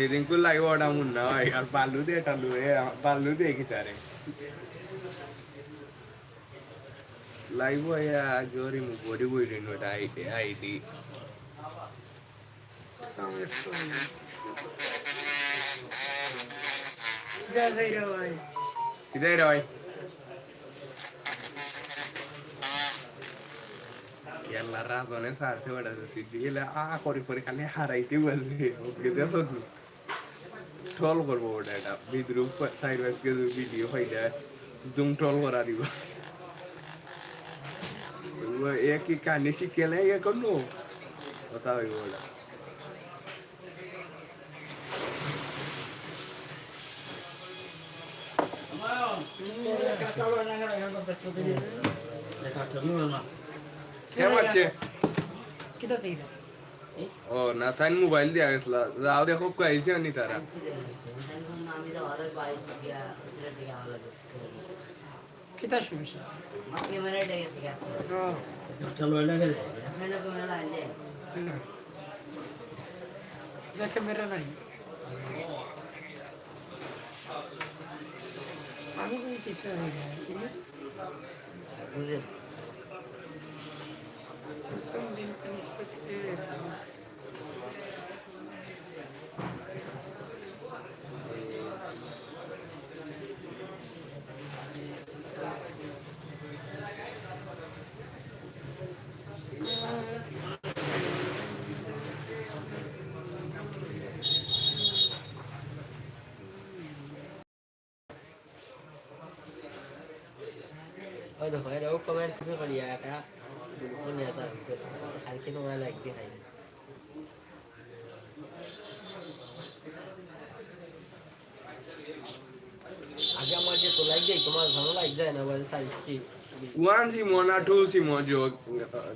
ఏదింకు live అవడం ఉన్నా పళ్ళు తేటలు పళ్ళు తెగితారే లైవ్ అయ్యా జోరి బొడి పోయిండు ఐటీ ఐటీ ఇదే రాయ్ ಎಲ್ಲ ರಾಜನೇ ಸಾರಿಸಿ ಹೊಡೆದು ಸಿಡ್ಡಿ ಇಲ್ಲ ಆ ಕೊರಿ ಪೊರಿ ಖಾಲಿ ಹಾರೈತಿ ಬಸ್ ಹೋಗಿದ್ದೆ ಸೋದ್ಲು ট্রল করব ওটা এটা বিদ্রুপ সাইড ওয়াইজ কে ভিডিও হয় যায় দুম ট্রল করা দিব এ কি কানে শিখেলে এ কোনো কথা হইব ওটা কেমন আছে ও না তাই মোবাইল দিয়া গেছিল। যাও দেখো কইছে নি তারা। কিতা সমস্যা ক্যামেরা নাই। আমি কি? কিছু দেখো এরাও কমেন্ট করে করি একা ফোনে আসা কালকে তোমার লাইক দিয়ে খাই আগে আমার যে তো লাইক দেয় তোমার ভালো লাইক দেয় না বলে সাইছি ওয়ান সিমো না টু সিমো জো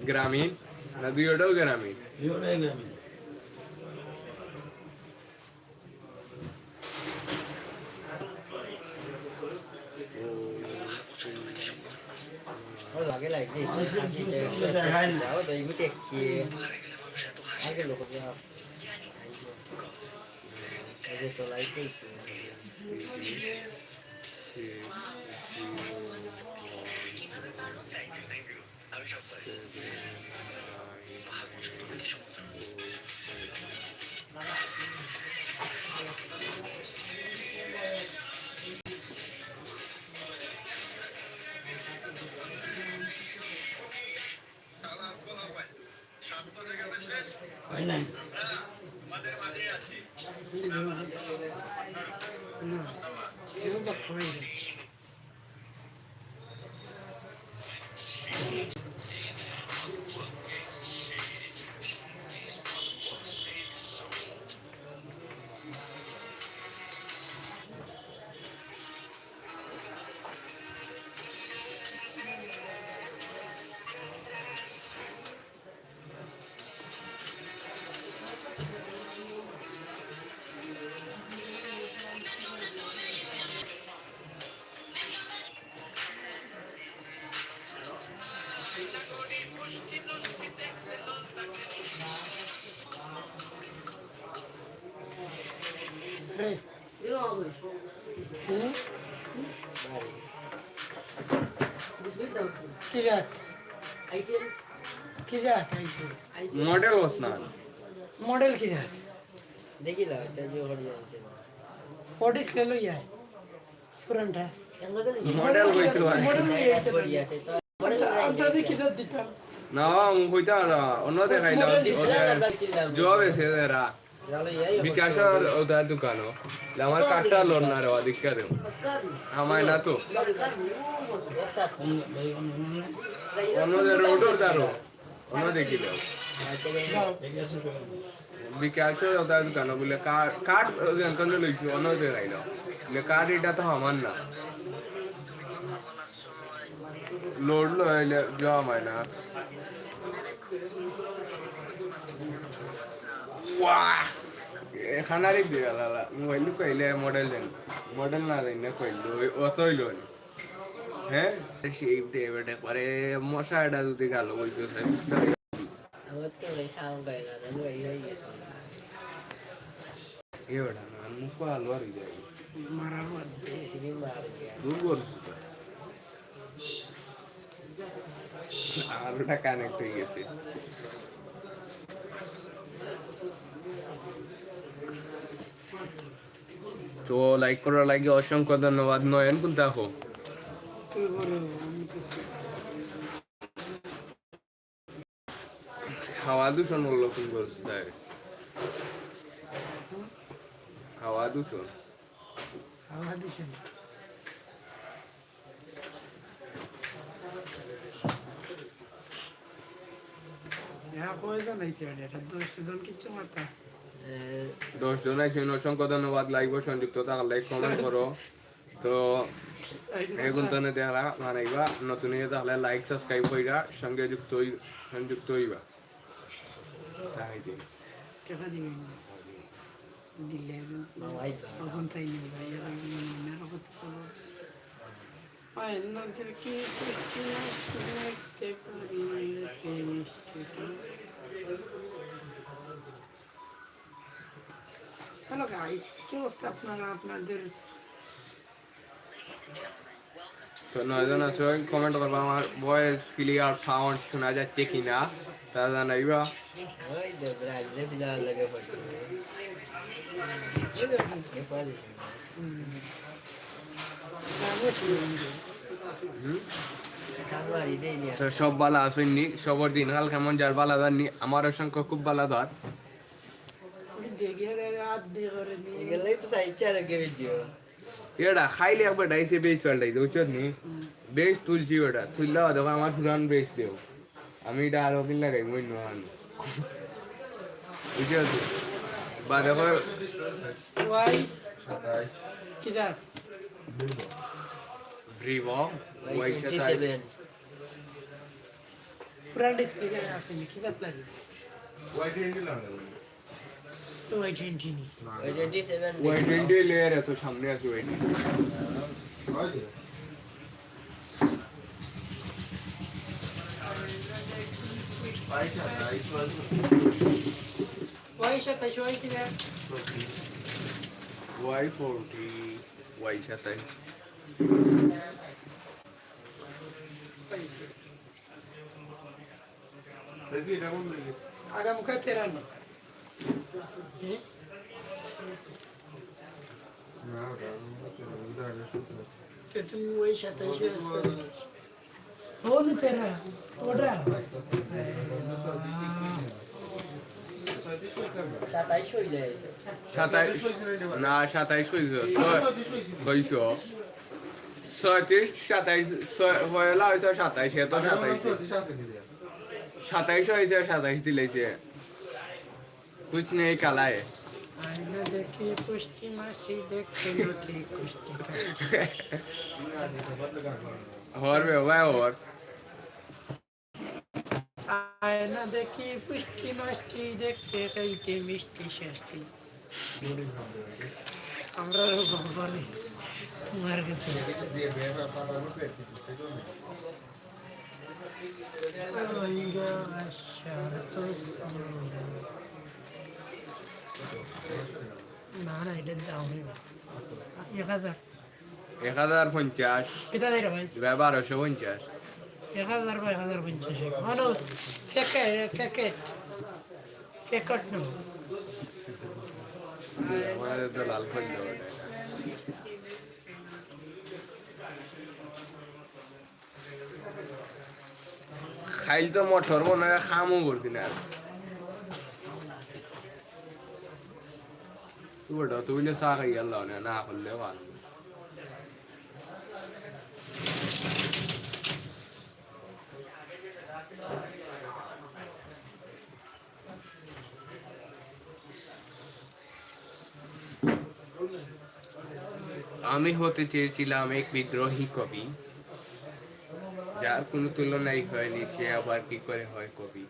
গ্রামীণ না দুইটাও গ্রামীণ ওই আগে লাইক দেয় যাও দই গুতে কি আগে লোক যাও আগে তো লাইক দেয় না এরকম তো হয়ে যায় রে কি রাত কি রাত মডেল ওসনা মডেল কি রাত দেখি না তেজো হরি আছে হোয়াট ইজ লেলো ইয়ার ফ্রন্ট है মডেল কইতে মডেল আইতে হরি আছে তো আচ্ছা দেখি দিতাম। না মু কইতা আর অন্য দেখাইলাম জব এসে দেরা এই বিকাশের ওদের দোকানও আমার কাঠটা লোন না রে দীক্ষা দেব আমায় না তো। অন্যদের রোডর দারো অন্য দেখি দেও বিকাশের ওদের দোকান বলে কাঠ কেন লইছি? অন্য দেখাইল কাঠ এটা তো আমার না। লোড লইলে যাওয়া হয় না খানারি দিয়ে লালা মোবাইল কইলে মডেল দেন মডেল না দেন না কইলো অতই লোন হ্যাঁ সেই ডেভিড পরে মশা এটা যদি গালো কইতেছে আমার তো না এ ওটা না মুখ আলো আর যায় মধ্যে মার দূর করছি আর ওটা কানেক্ট হয়ে গেছে। তো লাইক করার লাগে অসংখ্য ধন্যবাদ। নয়ন কোন দেখো? হাওয়া দূষণ বলল কোন করছে তাই হাওয়া দূষণ। আমার দিছে না। হ্যাঁ কয়জন আইতে পারে এটা দশ জন কিছু মাথা দশ জন আছেন অসংখ্য ধন্যবাদ লাইক সংযুক্ত থাকার লাইক কমেন্ট করো। তো এখন তো দেখা মানাইবা নতুন তাহলে লাইক সাবস্ক্রাইব কইরা সঙ্গে যুক্ত সংযুক্ত হইবা। দিলে মামাই তখন তাই নেই ভাই আর মেরা করতে পারব হয় না কি করছি না করতে পারি মিষ্টিটা হ্যালো গাইস কি অবস্থা আপনারা আপনাদের তো নয়জন আছে কমেন্ট করবা আমার ভয়েস ক্লিয়ার সাউন্ড শোনা যাচ্ছে কিনা তা জানাইবা ওই যে ব্রাজিলে ফিলার লাগে পড়তে এ পারে কামারি দেই নি সব বালা আসেননি সবর দিন হাল কেমন যার বালা দাননি আমার অসংখ্য খুব বালা ধর। এটা খাইলে একবার ডাইছে বেশ চলটাইছে বুঝছত নি? বেশ তুলছি ওটা তুললা দেখো আমার সুরান বেশ দেও। আমি এটা আরও কিন লাগাই মই নহান বুঝছত বা দেখো? কিরা 3 বব y27 ফ্রন্ট স্পিকার আছে কি কাজ লাগে y20 লাগে y20 নি y27 y20 লেয়ার এত সামনে আছে y20 পয়সা পয়সা পয়সা পয়সা Y40, Y70. আগামুখে তেরান্ন। তুমি ওই সাতাশে তেরা? ওটা? না সাতাইশ সাতাইশ হয়ে হয়েছে সাতাইশ এত সাতাইশ। সাতাইশ হয়েছে সাতাইশ দিলেছে কুছ নেই কালায়। আয়না দেখে মাসি দেখে হর বে ভাই হর। আয়না দেখি পুষ্টি মাসটি দেখতে খাইতে মিষ্টি শাস্তি। আমরা কাছে রোহিঙ্গা আশার তো না না এটা দাম হইব এক হাজার এক হাজার পঞ্চাশ কেটা দেয় ভাই এবার বারোশো পঞ্চাশ এক হাজার বা এক হাজার পঞ্চাশ মানে প্যাকেট প্যাকেট প্যাকেট নো আমাদের তো লাল ফল দেওয়া খাইল তো মঠর মনে খামও করছি না তুই তুই না ভালো আমি হতে চেয়েছিলাম এক বিদ্রোহী কবি। যার কোনো তুলনাই হয়নি সে আবার কি করে হয় কবি।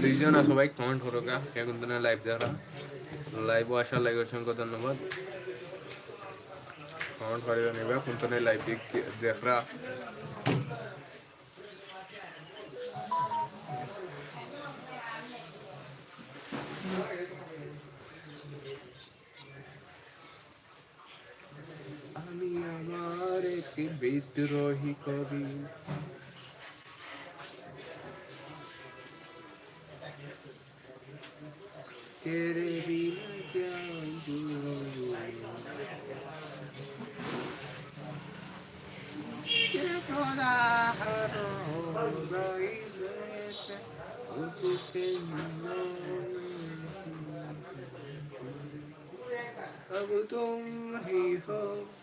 দুইজন সবাই কমেন্ট করো গা কে কোন লাইভ দেখা লাইভ আসার লাগে অসংখ্য ধন্যবাদ। কমেন্ট করে নেবে কোন তো লাইভ দেখ আমার একটি বিদ্রোহী কবি तेरे बिना क्या जिऊं? ये खुदा हर रोज़ इज़्ज़त मुझके नाम अब तुम ही हो अब तुम ही हो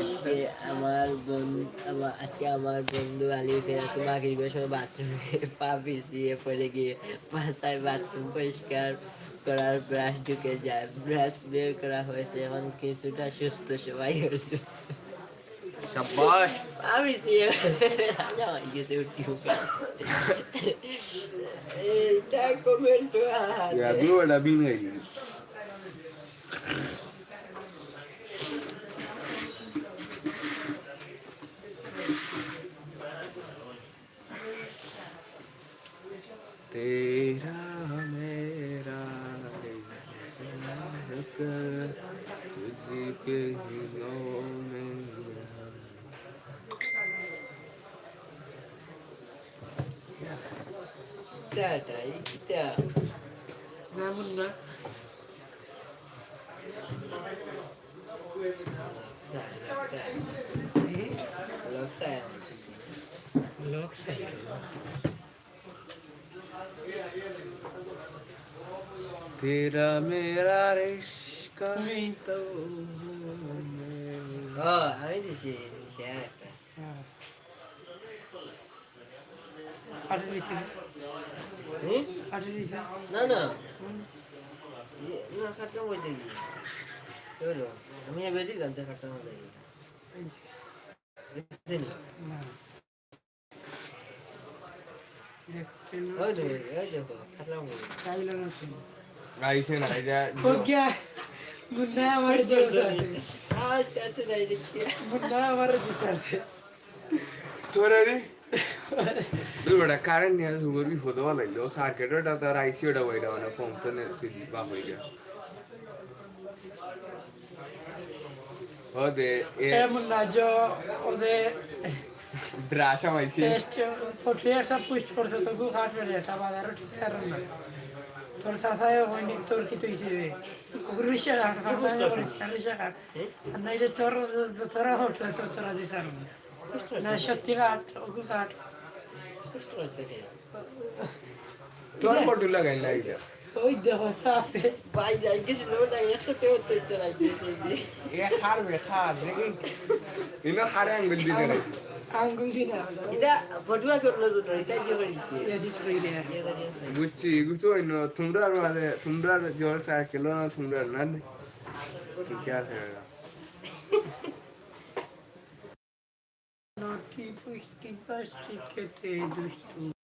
আজকে আমার বন্ধু আমার আজকে আমার বন্ধু আলী হোসেন আজকে মাগরিবের সময় বাথরুমে পা পিছিয়ে পড়ে গিয়ে পাশায় বাথরুম পরিষ্কার করার ব্রাশ ঢুকে যায়। ব্রাশ বের করা হয়েছে এখন কিছুটা সুস্থ সবাই হয়েছে। শাবাশ আমি এটা কমেন্ট तेरा मेरा कर तुझे के में मुन्ना तेरा मेरा रिश्का তুমি तो ও আমি দিছি শেয়ার একটা কাটে দিছি হুম? কাটে দিছি না না ইয়ে, না খাটটা মধ্যে কি হলো আমি এবার দিলাম তো খাটটা মধ্যে দেখছেন না গাইছে না এটা ও গিয়া গুন্ডা আমার জোরছে আস্তে আস্তে নাই দেখি গুন্ডা আমার দিতে তোরা রে দুটা কারেন্ট নিয়ে সুগর বি ফটো লাগল সার্কিটটা তার আইসি ওটা বইটা মানে ফোন তো নে তুই বা না ওদের ড্রাশা মাইছি টেস্ট ফটো একটা পোস্ট করছে তো গু কাটবে রে এটা বাজারও ঠিক কারণ না তোর সাসায় হয়নি তোর কি তুই ওগুলো রিসা কাট কাট রিসা কাট আর না এটা তোর তোরা হোটেল তোরা দিস আর না সত্যি কাট ওগু কাট কষ্ট হচ্ছে তোর ফটো লাগাই লাগছে ওই দেখো সাফে ভাই যাই গেছে লোটা একসাথে হতে হতে লাগছে যে এ খার খার দেখি ইনো খারে আঙ্গুল দিতে নাই বুঝতে পারি না বুঝছি বুঝছ তোমরা মানে তোমরা জোর সার্কেল না তোমরা না ঠিক আছে নটি পুষ্টি পাষ্টি খেতে দুষ্টু